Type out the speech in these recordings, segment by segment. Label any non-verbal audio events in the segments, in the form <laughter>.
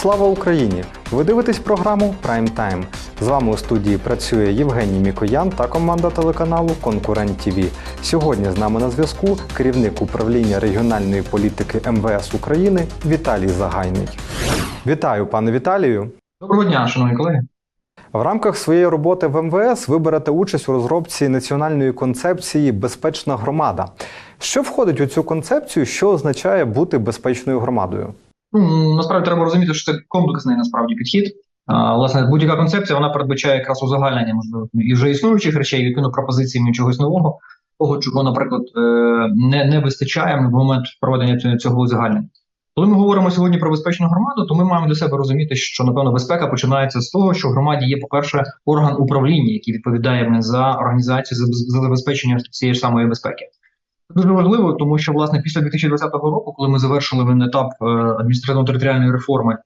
Слава Україні! Ви дивитесь програму Прайм Тайм. З вами у студії працює Євгеній Мікоян та команда телеканалу Конкурент ТВ. Сьогодні з нами на зв'язку керівник управління регіональної політики МВС України Віталій Загайний. Вітаю, пане Віталію! Доброго дня, шановні колеги. В рамках своєї роботи в МВС ви берете участь у розробці національної концепції Безпечна громада. Що входить у цю концепцію, що означає бути безпечною громадою? Ну, насправді треба розуміти, що це комплексний насправді підхід. А, власне, будь-яка концепція вона передбачає якраз узагальнення можливо і вже існуючих речей, відповідно пропозиціями чогось нового, того, чого, наприклад, е, не, не вистачає в момент проведення цього- узагальнення. Коли ми говоримо сьогодні про безпечну громаду, то ми маємо для себе розуміти, що напевно безпека починається з того, що в громаді є, по-перше, орган управління, який відповідає за організацію за, за забезпечення цієї ж самої безпеки. Це дуже важливо, тому що власне після 2020 року, коли ми завершили він етап е, адміністративно-територіальної реформи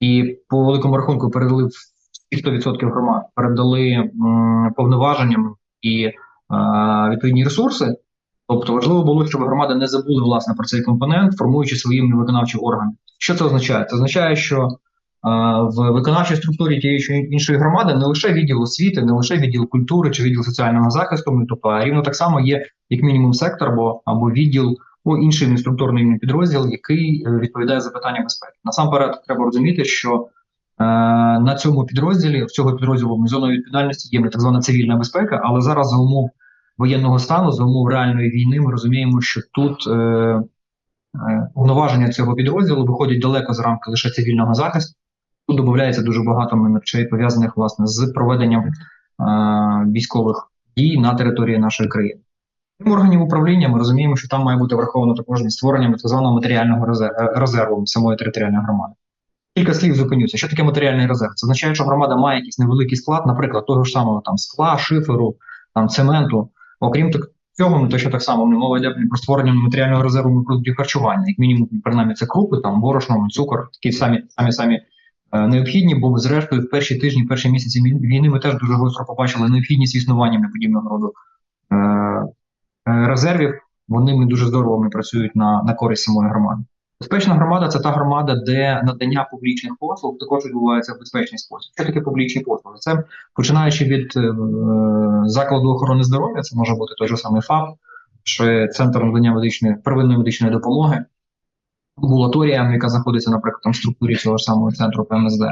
і по великому рахунку передали в 100% громад, передали повноваженням і е, відповідні ресурси. Тобто важливо було, щоб громади не забули власне про цей компонент, формуючи свої виконавчі органи. Що це означає? Це означає, що в виконавчій структурі тієї чи іншої громади не лише відділ освіти, не лише відділ культури чи відділ соціального захисту, ну, тобто а рівно так само є як мінімум сектор або, або відділ, або інший структурний підрозділ, який е, відповідає за питання безпеки. Насамперед, треба розуміти, що е, на цьому підрозділі в цього підрозділу зоною відповідальності є так звана цивільна безпека, але зараз за умов воєнного стану, за умов реальної війни, ми розуміємо, що тут е, е, повноваження цього підрозділу виходять далеко за рамки лише цивільного захисту. Тут додається дуже багато речей пов'язаних власне з проведенням е, військових дій на території нашої країни. Крім органів управління, ми розуміємо, що там має бути враховано також і створення так званого матеріального е, резерву самої територіальної громади. Кілька слів зупинюся. Що таке матеріальний резерв? Це означає, що громада має якийсь невеликий склад, наприклад, того ж самого там скла, шиферу, там цементу. Окрім так, цього, ну, то що так само ну, мова йде про створення матеріального резерву продуктів харчування, як мінімум, принаймні, це крупи, там борошно, цукор, такі самі самі самі необхідні, бо зрештою в перші тижні, перші місяці війни ми теж дуже гостро побачили необхідність існування подібного роду е, е, резервів. Вони ми дуже здорово вони працюють на, на користь самої громади. Безпечна громада це та громада, де надання публічних послуг також відбувається в безпечний спосіб. Що таке публічні послуги? Це починаючи від е, закладу охорони здоров'я, це може бути той же самий ФАП, чи центр надання медичної первинної медичної допомоги, амбулаторія, яка знаходиться, наприклад, в структурі цього ж самого центру ПМСД.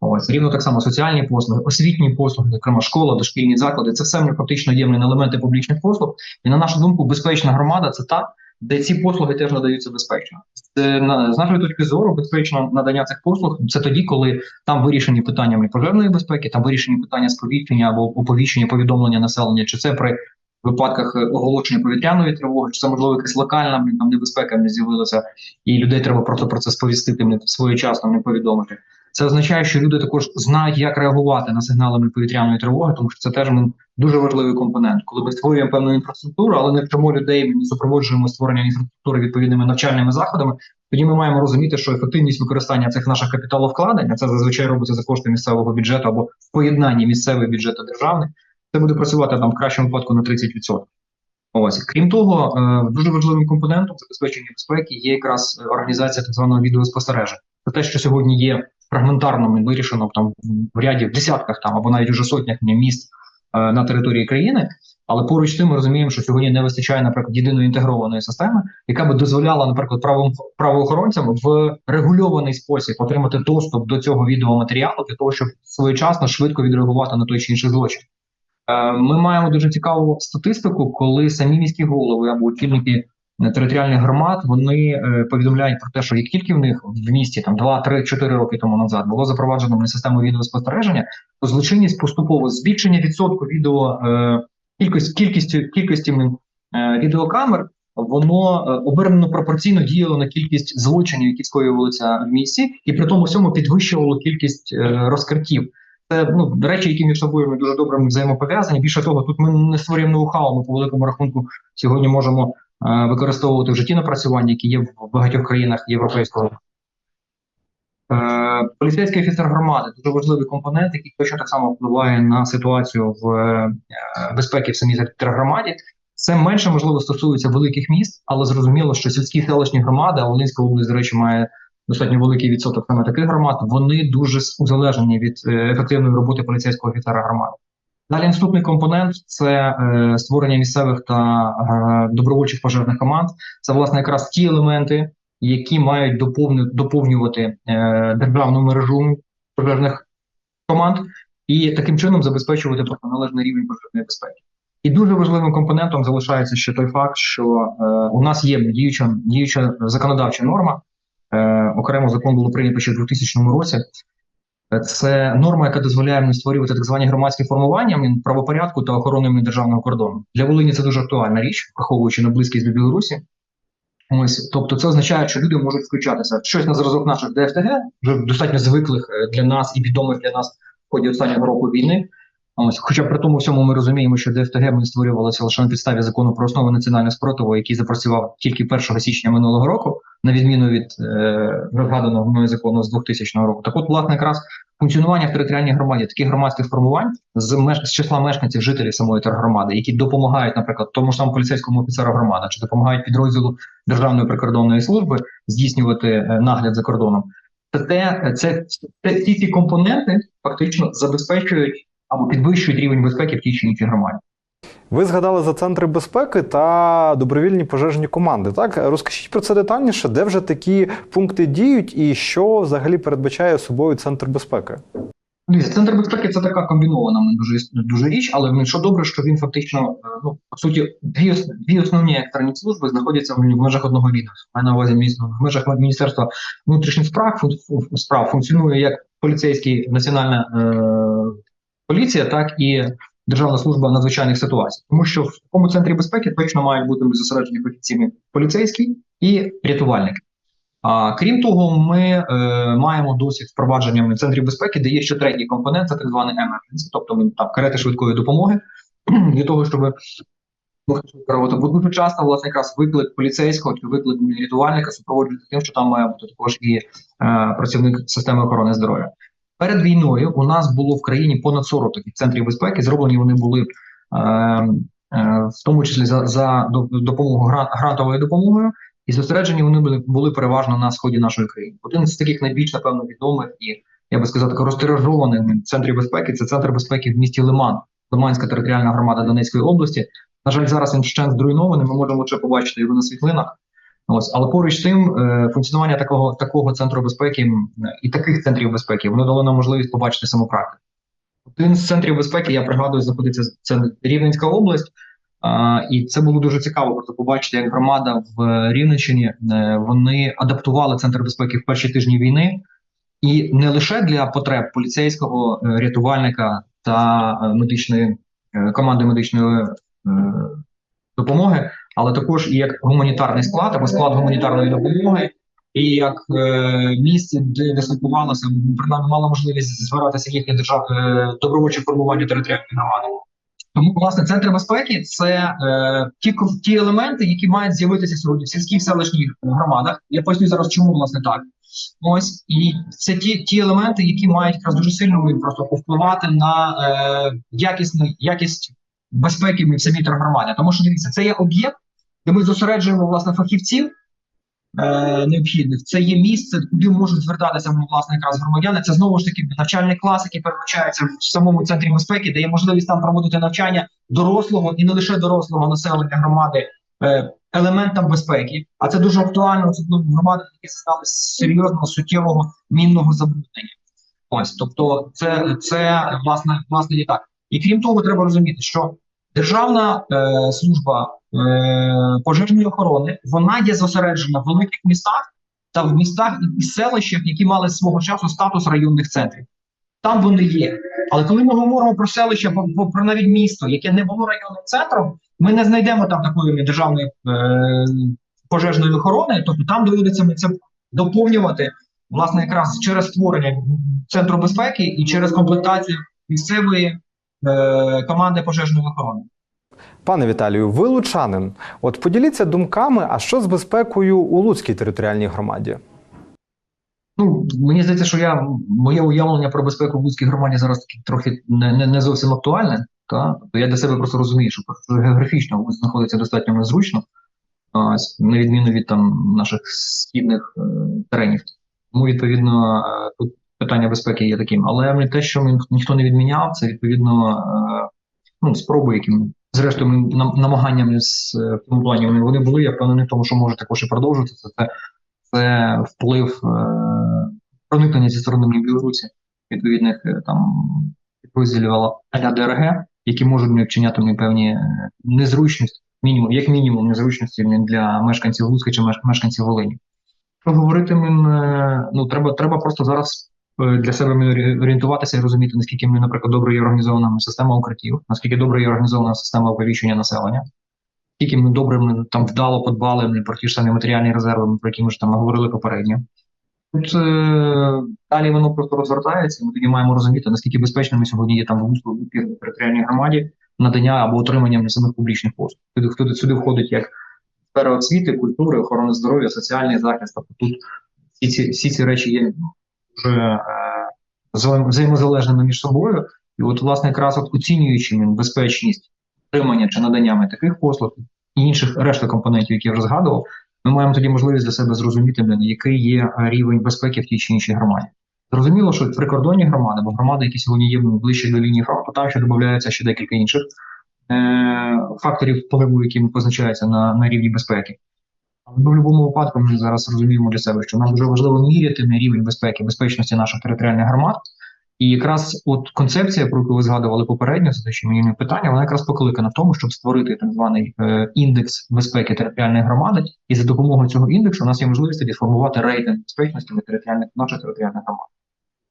Ось рівно так само соціальні послуги, освітні послуги, зокрема школа, дошкільні заклади. Це все фактично є елементи публічних послуг. І на нашу думку, безпечна громада це та, де ці послуги теж надаються безпечно. З, на- з нашої точки зору, безпечно надання цих послуг це тоді, коли там вирішені питання пожежної безпеки, там вирішені питання сповіщення або оповіщення повідомлення населення, чи це при випадках е, оголошення повітряної тривоги, чи це можливо якась локальна там небезпека не з'явилася, і людей треба просто про це сповістити блін, своєчасно не повідомити. Це означає, що люди також знають, як реагувати на сигнали повітряної тривоги, тому що це теж дуже важливий компонент. Коли ми створюємо певну інфраструктуру, але не вчимо людей, ми не супроводжуємо створення інфраструктури відповідними навчальними заходами. Тоді ми маємо розуміти, що ефективність використання цих наших капіталовкладень, а це зазвичай робиться за кошти місцевого бюджету або в поєднанні місцевий бюджет та державний, це буде працювати там в кращому випадку на 30%. Ось крім того, е, дуже важливим компонентом забезпечення безпеки є якраз е, організація так званого відеоспостереження. Це те, що сьогодні є фрагментарно вирішено там в ряді в десятках там або навіть уже сотнях міст е, на території країни. Але поруч з тим ми розуміємо, що сьогодні не вистачає, наприклад, єдиної інтегрованої системи, яка би дозволяла, наприклад, правом правоохоронцям в регульований спосіб отримати доступ до цього відеоматеріалу для того, щоб своєчасно швидко відреагувати на той чи інший злочин. Е, Ми маємо дуже цікаву статистику, коли самі міські голови або очільники е, територіальних громад вони е, повідомляють про те, що як тільки в них в місті там 2, 3, 4 роки тому назад було запроваджено на систему відеоспостереження, то злочинність поступово збільшення відсотку відео кількість кількістю кількості відеокамер. Воно обернено пропорційно діяло на кількість злочинів, які скоювалися в місті, і при тому всьому підвищувало кількість розкриттів. Це ну речі, які між собою ми дуже добре взаємопов'язані. Більше того, тут ми не створюємо ноу-хау, Ми по великому рахунку сьогодні можемо е, використовувати в житті напрацювання, які є в багатьох країнах європейського. Е, поліцейський офіцер громади дуже важливий компонент, який точно так само впливає на ситуацію в е, безпеки в самій громаді. Це менше можливо стосується великих міст, але зрозуміло, що сільські селищні громади, а Волинська область, до речі, має достатньо великий відсоток саме таких громад, вони дуже узалежені від е, ефективної роботи поліцейського офіцера громади. Далі наступний компонент це е, створення місцевих та е, добровольчих пожежних команд. Це власне якраз ті елементи, які мають доповню, доповнювати е, державну мережу пожежних команд і таким чином забезпечувати належний рівень пожежної безпеки. І дуже важливим компонентом залишається ще той факт, що е, у нас є діюча діюча законодавча норма. Е, окремо закон було прийнято ще в 2000 році. Е, Це норма, яка дозволяє нам створювати так звані громадські формування правопорядку та охорони державного кордону. Для Волині це дуже актуальна річ, враховуючи на близькість до Білорусі. Ось, тобто, це означає, що люди можуть включатися щось на зразок наших ДФТГ, вже достатньо звиклих е, для нас і відомих для нас в ході останнього року війни. Ось, хоча при тому всьому ми розуміємо, що ДФТГ ми створювалося лише на підставі закону про основи національного спротиву, який запрацював тільки 1 січня минулого року, на відміну від е, мною закону з 2000 року. Так от, власне, якраз функціонування в територіальній громаді таких громадських формувань з меж з числа мешканців жителів самої тергромади, які допомагають, наприклад, тому ж самому поліцейському офіцеру громади, чи допомагають підрозділу Державної прикордонної служби здійснювати е, нагляд за кордоном. Це те, це, це ці ці компоненти фактично забезпечують або підвищують рівень безпеки в тій чи іншій громаді. Ви згадали за центри безпеки та добровільні пожежні команди. Так розкажіть про це детальніше, де вже такі пункти діють, і що взагалі передбачає собою центр безпеки? Дивіться, центр безпеки це така комбінована дуже дуже річ, але що добре, що він фактично е, ну по суті дві дві основні екстрені служби знаходяться в межах одного відомства. Маю на увазі в межах міністерства внутрішніх справ справ функціонує як поліцейський національна е, поліція, так і Державна служба надзвичайних ситуацій, тому що в такому центрі безпеки точно мають бути зосереджені фахівці поліцейські і рятувальники. А крім того, ми е, маємо досвід впровадження центрів безпеки, де є ще третій компонент, це так званий emergency, тобто там карети швидкої допомоги <clears throat> для того, щоб керувати. Бо дуже часто, власне, якраз виклик поліцейського чи виклик рятувальника супроводжується тим, що там має бути також і е, працівник системи охорони здоров'я. Перед війною у нас було в країні понад 40 таких центрів безпеки. Зроблені вони були е, е, в тому числі за, за допомогою гран- грантовою допомогою. І зосереджені вони були, були переважно на сході нашої країни. Один з таких найбільш напевно відомих і я би сказав, розтиражованих центрів безпеки це центр безпеки в місті Лиман, Лиманська територіальна громада Донецької області. На жаль, зараз він вщент зруйнований. Ми можемо ще побачити його на світлинах. Ось, але поруч з тим, е, функціонування такого такого центру безпеки і таких центрів безпеки воно дало нам можливість побачити саму практику. Один з центрів безпеки, я пригадую, знаходиться це Рівненська область. І це було дуже цікаво просто побачити, як громада в Рівненщині е, вони адаптували центр безпеки в перші тижні війни, і не лише для потреб поліцейського е, рятувальника та медичної команди медичної допомоги, але також і як гуманітарний склад або склад гуманітарної допомоги, і як е, місце, де дислокувалося, принаймні мала можливість збиратися їхнє держав е, добровольче формування територіальної громади. Тому, власне, центр безпеки це е, ті, ті елементи, які мають з'явитися сьогодні в сільських селищних громадах. Я поясню зараз, чому власне так. Ось і це ті, ті елементи, які мають якраз дуже сильно просто повпливати на е, якісну якість безпеки в самій тергромаді. Тому що дивіться, це є об'єкт, де ми зосереджуємо власне фахівців е, необхідних. Це є місце, куди можуть звертатися ну, власне якраз громадяни. Це знову ж таки навчальний клас, який передбачається в самому центрі безпеки, де є можливість там проводити навчання дорослого і не лише дорослого населення громади. е, Елементам безпеки, а це дуже актуально особливо громадах, які зазнали серйозного суттєвого мінного забруднення. Ось, тобто, це, це власне власне і так. І крім того, треба розуміти, що державна е, служба пожежної охорони вона є зосереджена в великих містах та в містах і селищах, які мали свого часу статус районних центрів. Там вони є. Але коли ми говоримо про селище, про, навіть місто, яке не було районним центром, ми не знайдемо там такої державної е, пожежної охорони. Тобто там доводиться ми це доповнювати власне якраз через створення центру безпеки і через комплектацію місцевої е, команди пожежної охорони. Пане Віталію, ви лучанин. От поділіться думками, а що з безпекою у Луцькій територіальній громаді? Ну мені здається, що я моє уявлення про безпеку в Луцькій громаді зараз таки трохи не, не, не зовсім актуальне. Та то я для себе просто розумію, що географічно Луцьк знаходиться достатньо незручно, на відміну від там наших східних е, теренів. Тому, відповідно, е, тут питання безпеки є таким. Але те, що ніхто не відміняв, це відповідно е, ну, спроби, які ми- зрештою нам- намаганнями з е, тому плані вони, вони були. Я впевнений в тому, що може також і продовжити це. Це, вплив е, проникнення зі сторони Білорусі відповідних е, там підрозділів а-ля ДРГ, які можуть не вчиняти мені певні е, незручності, мінімум, як мінімум, незручності для мешканців Луцька чи мешканців Волині. Що говорити ну треба, треба просто зараз для себе орієнтуватися і розуміти, наскільки ми, наприклад, добре є організована система укриттів, наскільки добре є організована система оповіщення населення, наскільки ми добре ми там вдало подбали про ті ж самі матеріальні резерви, про які ми ж там говорили попередньо. Тут е, далі воно просто розвертається, ми тоді маємо розуміти, наскільки безпечними сьогодні є там в територіальній громаді надання або отримання самих публічних послуг. Сюди, сюди, сюди входить як сфера освіти, культури, охорони здоров'я, соціальний захист. Тобто тут всі ці, всі ці речі є дуже е, взаємозалежними між собою. І от, власне, якраз от оцінюючи безпечність отримання чи наданнями таких послуг і інших решта компонентів, які я вже згадував, ми маємо тоді можливість для себе зрозуміти, блін, який є е, рівень безпеки в тій чи іншій громаді. Зрозуміло, що прикордонні громади, бо громади, які сьогодні є ну, ближче до лінії фронту, там ще додається ще декілька інших е, факторів впливу, які позначаються на, на рівні безпеки. Але в будь-якому випадку ми зараз розуміємо для себе, що нам дуже важливо міряти на рівень безпеки, безпечності наших територіальних громад. І якраз от концепція, про яку ви згадували попередньо, це те, що мені питання, вона якраз покликана в тому, щоб створити так званий е, індекс безпеки територіальної громади, і за допомогою цього індексу у нас є можливість тоді формувати рейтинг безпечності територіальних наших територіальних громад.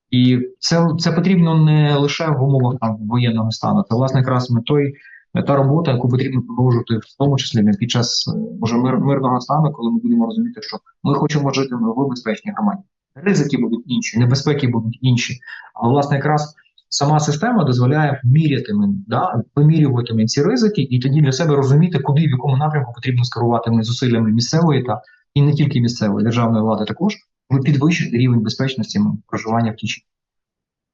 І це, це потрібно не лише в умовах там воєнного стану, це власне якраз ми той та робота, яку потрібно продовжувати, в тому числі не під час е, може мир, мирного стану, коли ми будемо розуміти, що ми хочемо жити в безпечній громаді. Ризики будуть інші, небезпеки будуть інші. Але власне якраз сама система дозволяє міряти да, вимірювати ці ризики, і тоді для себе розуміти, куди в якому напрямку потрібно скерувати ми зусиллями місцевої та і не тільки місцевої державної влади, також підвищити рівень безпечності проживання в тій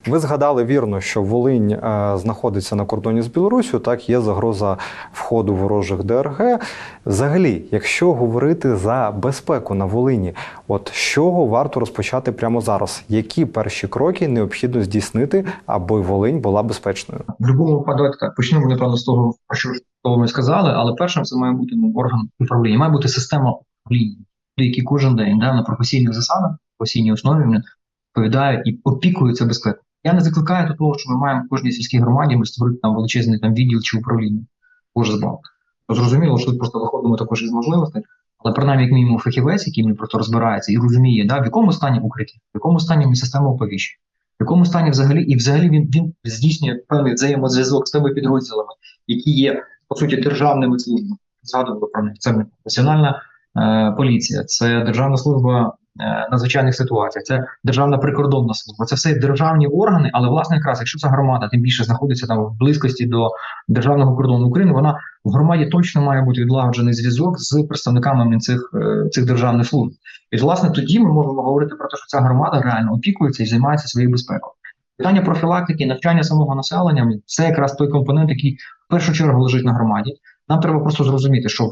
Ви згадали вірно, що Волинь е, знаходиться на кордоні з Білоруссю, так є загроза входу ворожих ДРГ. Взагалі, якщо говорити за безпеку на Волині, от з чого варто розпочати прямо зараз? Які перші кроки необхідно здійснити, аби Волинь була безпечною? В будь-якому випадку, так почнемо напевно з того, про що ми сказали, але першим це має бути ну, орган управління, має бути система управління, які кожен день да, на професійних засадах, професійній основі відповідають і опікуються безпекою. Я не закликаю до того, що ми маємо в кожній сільській громаді ми створити там величезний там відділ чи управління. Боже збав. Зрозуміло, що тут просто виходимо також із можливостей, але принаймні, як мінімум, фахівець, який мені просто розбирається і розуміє, да, в якому стані укриття, в якому стані система оповіщення, в якому стані взагалі, і взагалі він, він здійснює певний взаємозв'язок з тими підрозділами, які є по суті державними службами. Згадували про них. Це національна е, поліція, це державна служба надзвичайних ситуацій, це державна прикордонна служба. Це все державні органи, але власне якраз, якщо ця громада тим більше знаходиться там в близькості до державного кордону України, вона в громаді точно має бути відлагоджений зв'язок з представниками цих, е, цих державних служб. І власне тоді ми можемо говорити про те, що ця громада реально опікується і займається своєю безпекою. Питання профілактики, навчання самого населення це якраз той компонент, який в першу чергу лежить на громаді. Нам треба просто зрозуміти, що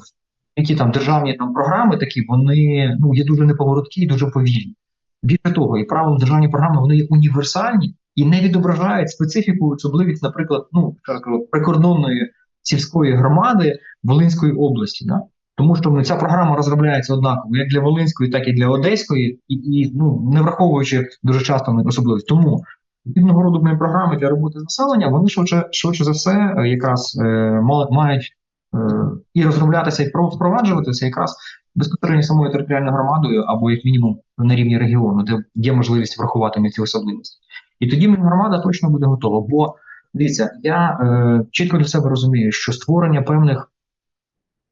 які там державні там програми такі, вони ну є дуже неповороткі і дуже повільні. Більше того, і правилом державні програми вони є універсальні і не відображають специфіку, особливість, наприклад, ну прикордонної сільської громади Волинської області. Да? Тому що ну, ця програма розробляється однаково як для Волинської, так і для Одеської, і, і ну не враховуючи дуже часто особливість. Тому відповідного роду програми для роботи з населенням, вони швидше швидше за все е, якраз е, мають і розроблятися, і впроваджуватися якраз безпосередньо самою територіальною громадою, або як мінімум на рівні регіону, де є можливість врахувати ці особливості. І тоді громада точно буде готова. Бо дивіться, я е, чітко для себе розумію, що створення певних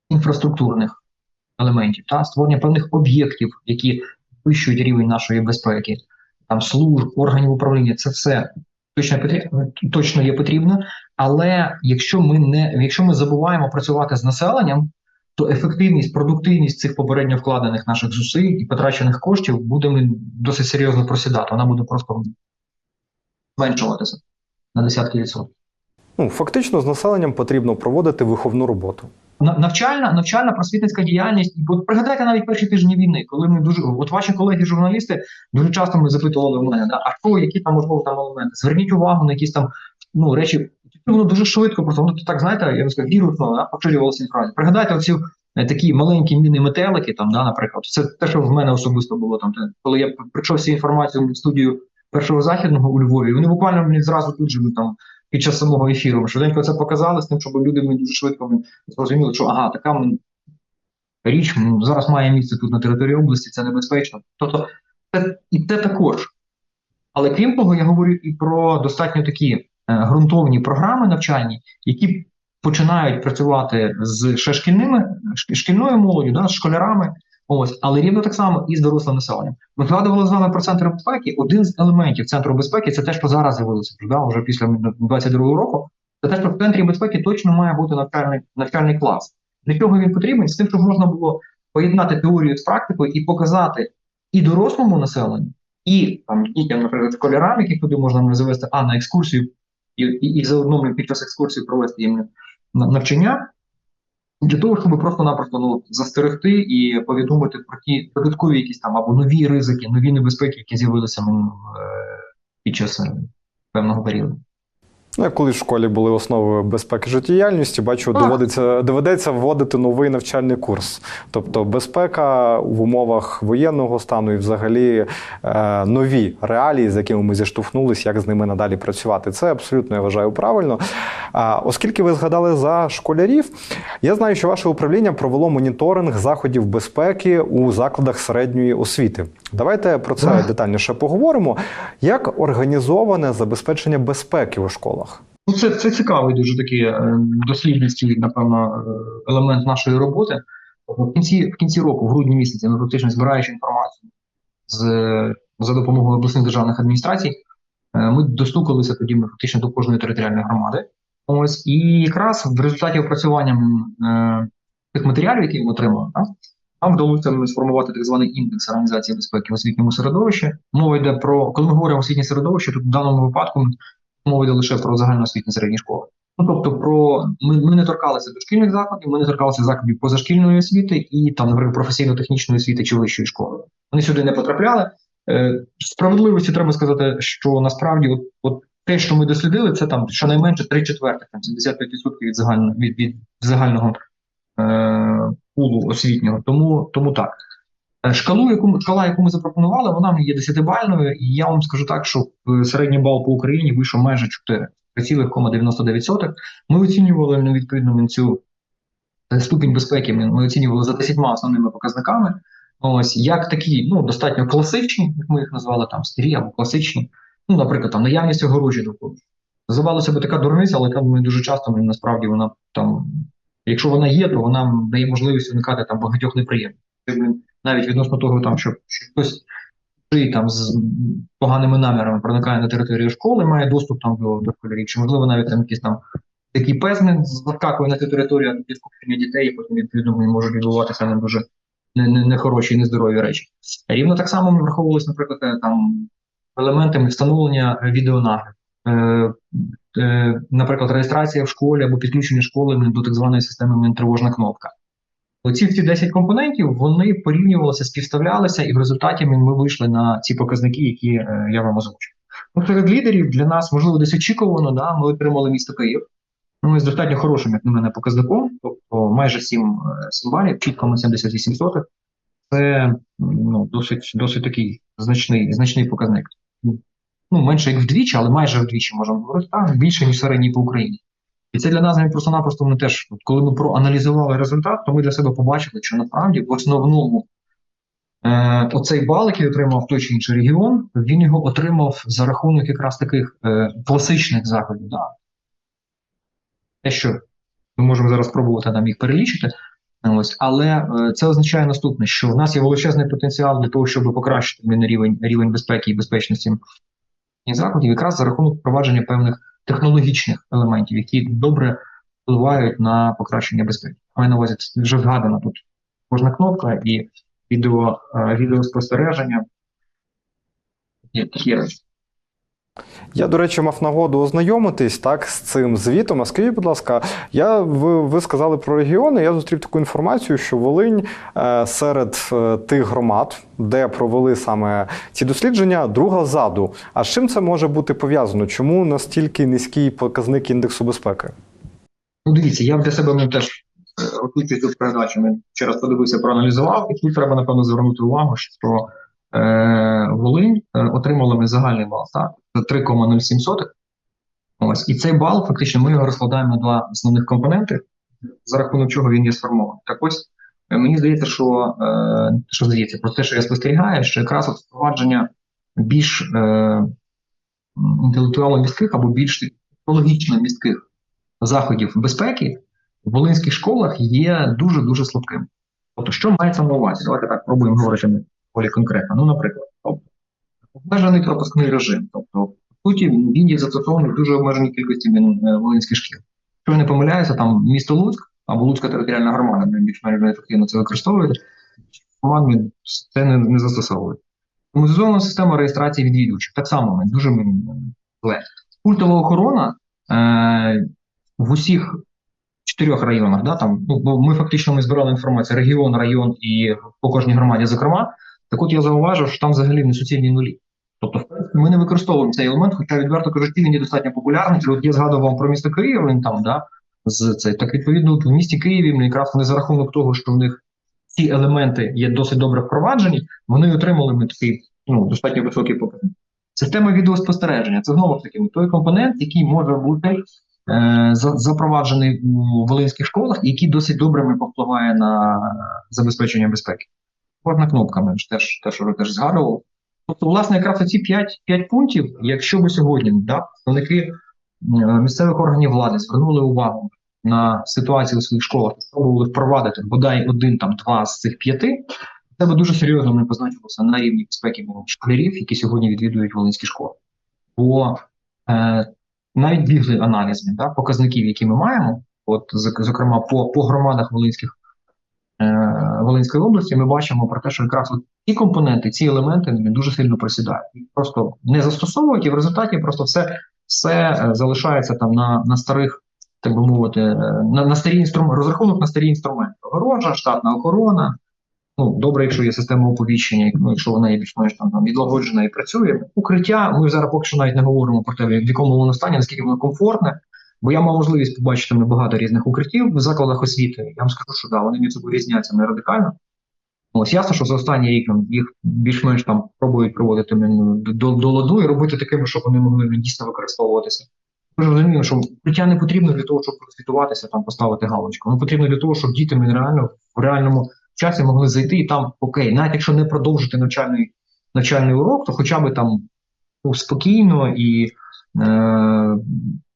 інфраструктурних елементів та створення певних об'єктів, які вищують рівень нашої безпеки, там служб, органів управління, це все точно потрібно, точно є потрібно. Але якщо ми не якщо ми забуваємо працювати з населенням, то ефективність, продуктивність цих попередньо вкладених наших зусиль і потрачених коштів буде досить серйозно просідати. Вона буде просто зменшуватися на десятки відсотків. Ну фактично з населенням потрібно проводити виховну роботу. навчальна, навчальна просвітницька діяльність. І пригадайте навіть перші тижні війни, коли ми дуже от ваші колеги-журналісти дуже часто ми запитували у мене, да, а що, які там можливо там елементи? Зверніть увагу на якісь там ну речі. Воно дуже швидко, просто воно так знаєте, я би сказав, вірусно да, поширювалося інформація. Пригадайте оці е, такі маленькі міни метелики, там, да, наприклад, це те, що в мене особисто було там, коли я прийшов всю інформацію в студію першого західного у Львові. Вони буквально мені зразу тут же там під час самого ефіру. Ми Швиденько це показали з тим, щоб люди мені дуже швидко зрозуміли, що ага, така річ зараз має місце тут на території області, це небезпечно. Тобто, це і те також. Але крім того, я говорю і про достатньо такі ґрунтовні програми навчальні, які починають працювати з ще шкільними шкільною молоддю, да, з школярами. Ось, але рівно так само і з дорослим населенням. Ми згадували з вами про центр безпеки. Один з елементів центру безпеки це те, що зараз з'явилося да, вже після 22-го року. Це те, що в центрі безпеки точно має бути навчальний навчальний клас. Для чого він потрібен? З тим, щоб можна було поєднати теорію з практикою і показати і дорослому населенню, і там дітям, наприклад, школярам, яких туди можна завести, а на екскурсію, і, і, і заодно під час екскурсії провести їм навчання, для того, щоб просто-напросто ну, застерегти і повідомити про ті додаткові якісь там або нові ризики, нові небезпеки, які з'явилися е, під час е, певного періоду. Ну, коли в школі були основи безпеки життєдіяльності, бачу, доводиться, доведеться вводити новий навчальний курс. Тобто безпека в умовах воєнного стану і взагалі е, нові реалії, з якими ми зіштовхнулися, як з ними надалі працювати. Це абсолютно я вважаю правильно. А, оскільки ви згадали за школярів, я знаю, що ваше управління провело моніторинг заходів безпеки у закладах середньої освіти. Давайте про це детальніше поговоримо. Як організоване забезпечення безпеки у школах? Ну, це, це цікавий дуже такий е, дослідницький, напевно, е, елемент нашої роботи. В кінці, в кінці року, в грудні місяці, ми фактично збираючи інформацію з, за допомогою обласних державних адміністрацій, е, ми достукалися тоді ми фактично до кожної територіальної громади. Ось і якраз в результаті опрацювання е, тих матеріалів, які ми отримали, так, нам вдалося сформувати так званий індекс організації безпеки в освітньому середовищі. Мова йде про коли ми говоримо освітнє середовище, то в даному випадку мова йде лише про загальноосвітні середні школи. Ну тобто, про ми, ми не торкалися дошкільних закладів, ми не торкалися закладів позашкільної освіти і там, наприклад, професійно-технічної освіти чи вищої школи. Вони сюди не потрапляли. Е, справедливості треба сказати, що насправді, от, от те, що ми дослідили, це там щонайменше 3 четвертих, там 75% від загального від, від загального е, пулу освітнього. Тому, тому так. Е, Шкалу, яку шкала, яку ми запропонували, вона є десятибальною, і я вам скажу так, що е, середній бал по Україні вийшов майже 4, 3,99. Ми оцінювали ну, відповідно цю е, ступінь безпеки. Ми, оцінювали за 10 основними показниками. Ось як такі, ну достатньо класичні, як ми їх назвали там старі або класичні. Ну, наприклад, там наявність огорожі довкола. Здавалося б, така дурниця, але там дуже часто ми, насправді вона там, якщо вона є, то вона дає можливість уникати там багатьох неприємностей. Навіть відносно того, там що, що хтось там з поганими намірами проникає на територію школи, має доступ там до, до школярів, чи можливо навіть там якісь там такі пезни заскакує на цю територію, тоді скупчення дітей, і потім відповідно можуть відбуватися не дуже не, не, і нездорові речі. Рівно так само ми враховувалися, наприклад, е, там елементами встановлення відеонагляду. Е, е, наприклад, реєстрація в школі або підключення школи до так званої системи тривожна кнопка. Оці всі 10 компонентів вони порівнювалися, співставлялися, і в результаті ми, вийшли на ці показники, які е, я вам озвучив. Ну, серед лідерів для нас, можливо, десь очікувано, да, ми отримали місто Київ. Ну, з достатньо хорошим, як на мене, показником, тобто майже 7, е, 7 балів, чітко на 78 сотих. Це ну, досить, досить такий значний, значний показник. Ну, менше як вдвічі, але майже вдвічі можемо говорити, так, більше, ніж середній по Україні. І це для нас просто-напросто ми теж, коли ми проаналізували результат, то ми для себе побачили, що насправді в основному е, оцей бал, який отримав той чи інший регіон, він його отримав за рахунок якраз таких е, класичних заходів. Да. Те, що ми можемо зараз спробувати нам їх перелічити. Ось, але е, це означає наступне, що в нас є величезний потенціал для того, щоб покращити рівень, рівень безпеки і безпечності заходів, якраз за рахунок впровадження певних технологічних елементів, які добре впливають на покращення безпеки. Маю на увазі, це вже згадана тут кожна кнопка і відео, е, відеоспостереження. Речі. Я, до речі, мав нагоду ознайомитись так з цим звітом. А скажіть, будь ласка, я ви, ви сказали про регіони. Я зустрів таку інформацію, що Волинь е, серед е, тих громад, де провели саме ці дослідження, друга ззаду. А з чим це може бути пов'язано? Чому настільки низький показник індексу безпеки? Ну, дивіться, я для себе ми теж е, готуючись до передачі, ще раз подивився, проаналізував, і тут треба, напевно, звернути увагу, що е, Волинь е, отримала ми загальний бал, так, 3,07. Ось, і цей бал, фактично, ми його розкладаємо на два основних компоненти, за рахунок чого він є сформований. Так ось, е, мені здається, що, е, що здається, про те, що я спостерігаю, що якраз от впровадження більш е, інтелектуально містких або більш технологічно містких заходів безпеки в волинських школах є дуже дуже слабким. Тобто, що мається на увазі? Давайте так пробуємо говорити доволі конкретно. Ну, наприклад, обмежений пропускний режим. Тобто, по суті, він є застосований в дуже обмеженій кількості е, волинських шкіл. Якщо не помиляюся, там місто Луцьк або Луцька територіальна громада більш-менш ефективно це використовують, громад ми це не, не застосовують. Автоматизована система реєстрації відвідувачів. Так само ми дуже зле. Культова охорона е, в усіх чотирьох районах, да, там, ну, бо ми фактично ми збирали інформацію регіон, район і по кожній громаді, зокрема. Так от я зауважив, що там взагалі не суцільні нулі. Тобто, в принципі, ми не використовуємо цей елемент, хоча відверто кажучи, він є достатньо популярний. От я згадував про місто Київ, він там, да, з цей. Так відповідно, в місті Києві ну, якраз вони за рахунок того, що в них ці елементи є досить добре впроваджені, вони отримали ми такий ну, достатньо високий показник. Система відеоспостереження це знову ж таки той компонент, який може бути е, запроваджений у волинських школах, який досить добре ми повпливає на забезпечення безпеки. Можна кнопками ж теж, те, що ви теж згадував. Тобто, власне, якраз оці 5, 5 пунктів, якщо би сьогодні да, представники е, місцевих органів влади звернули увагу на ситуацію у своїх школах спробували впровадити бодай один там два з цих п'яти, це би дуже серйозно не позначилося на рівні безпеки школярів, які сьогодні відвідують волинські школи. Бо е, навіть бігли аналізи да, показників, які ми маємо, от зок- зокрема по, по громадах Волинських е, Волинської області, ми бачимо про те, що якраз от ці компоненти, ці елементи вони дуже сильно просідають. Їх просто не застосовують, і в результаті просто все, все е, залишається там на, на старих, так би мовити, е, на, на старі інструменти, розрахунок на старі інструменти. Огорожа, штатна охорона. Ну, добре, якщо є система оповіщення, ну, якщо вона є більш-менш там, відлагоджена і працює. Укриття, ми зараз поки що навіть не говоримо про те, в якому воно стані, наскільки воно комфортне. Бо я мав можливість побачити ми багато різних укриттів в закладах освіти. Я вам скажу, що да, вони між собою різняться не радикально. Ось ясно, що за останній рік ну, їх більш-менш там пробують проводити ну, до, до ладу і робити такими, щоб вони могли ну, дійсно використовуватися. Ми ж розуміємо, що укриття не потрібно для того, щоб розвітуватися, там поставити галочку. Воно потрібно для того, щоб діти реально в реальному часі могли зайти і там окей, навіть якщо не продовжити навчальний навчальний урок, то хоча б там ну, спокійно і е,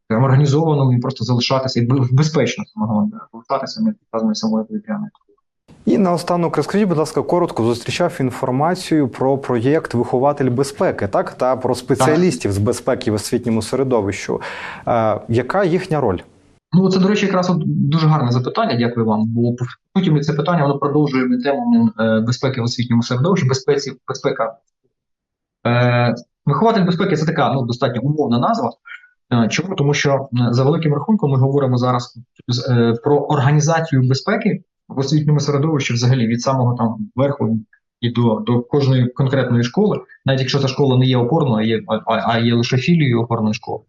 організовано і просто залишатися і безпечно самого залишатися підказаної самої повітряної. І наостанок розкажіть, будь ласка, коротко зустрічав інформацію про проєкт Вихователь безпеки, так та про спеціалістів з безпеки в освітньому середовищу. Е, яка їхня роль? Ну, це, до речі, якраз от дуже гарне запитання. Дякую вам. Бо по суті ми це питання воно продовжує тему е, безпеки в освітньому середовищі, безпеці, безпека. Е, вихователь безпеки це така ну, достатньо умовна назва. Е, чому? Тому що е, за великим рахунком ми говоримо зараз про організацію безпеки в освітньому середовищі взагалі від самого там верху і до, до кожної конкретної школи, навіть якщо ця школа не є опорною, а є, а, а є лише філією опорної школи.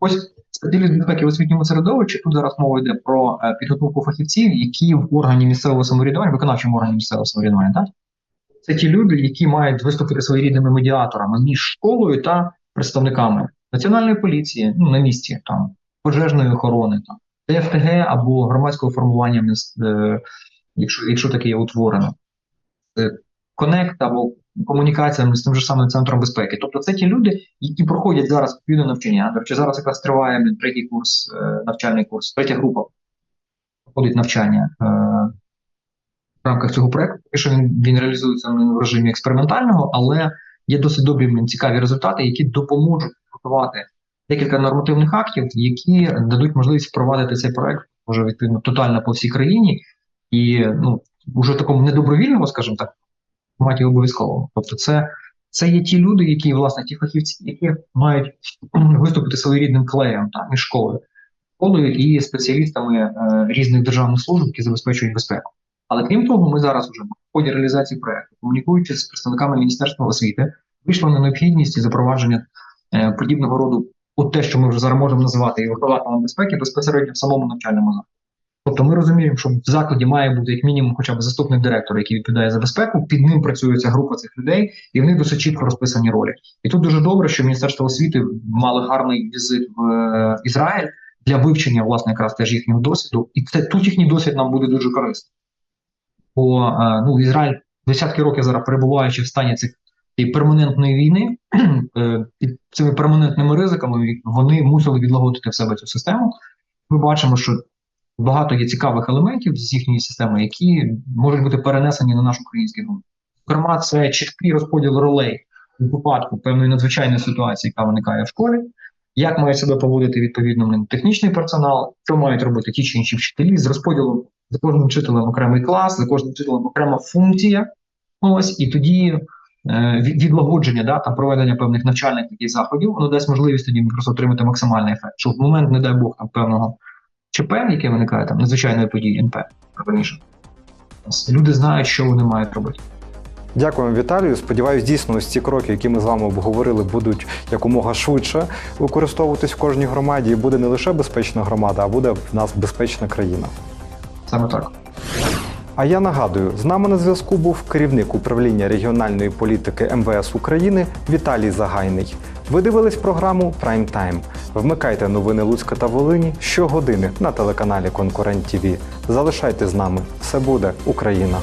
Ось спеціаліст безпеки в освітньому середовищі. Тут зараз мова йде про е, підготовку фахівців, які в органі місцевого самоврядування, виконавчому органі місцевого самоврядування, так? Це ті люди, які мають виступити своєрідними медіаторами між школою та представниками національної поліції, ну на місці там пожежної охорони, там ДФТГ або громадського формування, е, якщо, якщо таке є утворено, конект або комунікація з тим же самим центром безпеки. Тобто, це ті люди, які проходять зараз відповідне навчання. До речі, зараз якраз триває третій курс, е, навчальний курс, третя група проходить навчання. Е, в рамках цього проекту, поки що він, він реалізується в режимі експериментального, але є досить добрі цікаві результати, які допоможуть готувати декілька нормативних актів, які дадуть можливість впровадити цей проект вже відповідно тотально по всій країні, і ну уже такому недобровільному, скажімо так, форматі обов'язковому. Тобто, це, це є ті люди, які, власне, ті фахівці, які мають <clears throat> виступити своєрідним клеєм та, між школою, школою і спеціалістами е, різних державних служб, які забезпечують безпеку. Але крім того, ми зараз вже в ході реалізації проекту, комунікуючи з представниками Міністерства освіти, вийшла на необхідність запровадження е, подібного роду, от те, що ми вже зараз можемо називати і вихователем безпеки, безпосередньо в самому навчальному закладі. Тобто ми розуміємо, що в закладі має бути як мінімум хоча б заступник директора, який відповідає за безпеку. Під ним працює ця група цих людей, і в них досить чітко розписані ролі. І тут дуже добре, що Міністерство освіти мали гарний візит в е, Ізраїль для вивчення власне якраз теж їхнього досвіду, і це тут їхній досвід нам буде дуже корисним. Бо е, ну Ізраїль десятки років зараз перебуваючи в стані цих цієї перманентної війни, <clears throat> е, під цими перманентними ризиками вони мусили відлагодити в себе цю систему. Ми бачимо, що багато є цікавих елементів з їхньої системи, які можуть бути перенесені на наш український ґрунт. Зокрема, це чіткий розподіл ролей у випадку певної надзвичайної ситуації, яка виникає в школі. Як має себе поводити відповідно технічний персонал, що мають робити ті чи інші вчителі з розподілом за кожним вчителем окремий клас, за кожним вчителем окрема функція. Ось і тоді відлагодження да, там проведення певних навчальних таких заходів, воно дасть можливість тоді просто отримати максимальний ефект. Щоб в момент, не дай Бог, там певного ЧП, яке виникає там надзвичайної події НП, раніше. Люди знають, що вони мають робити. Дякуємо, Віталію. Сподіваюсь, дійсно, ось ці кроки, які ми з вами обговорили, будуть якомога швидше використовуватись в кожній громаді. І буде не лише безпечна громада, а буде в нас безпечна країна. Саме так. А я нагадую, з нами на зв'язку був керівник управління регіональної політики МВС України Віталій Загайний. Ви дивились програму Прайм Тайм. Вмикайте новини Луцька та Волині щогодини на телеканалі Конкурент ТІВІ. Залишайте з нами. Все буде Україна!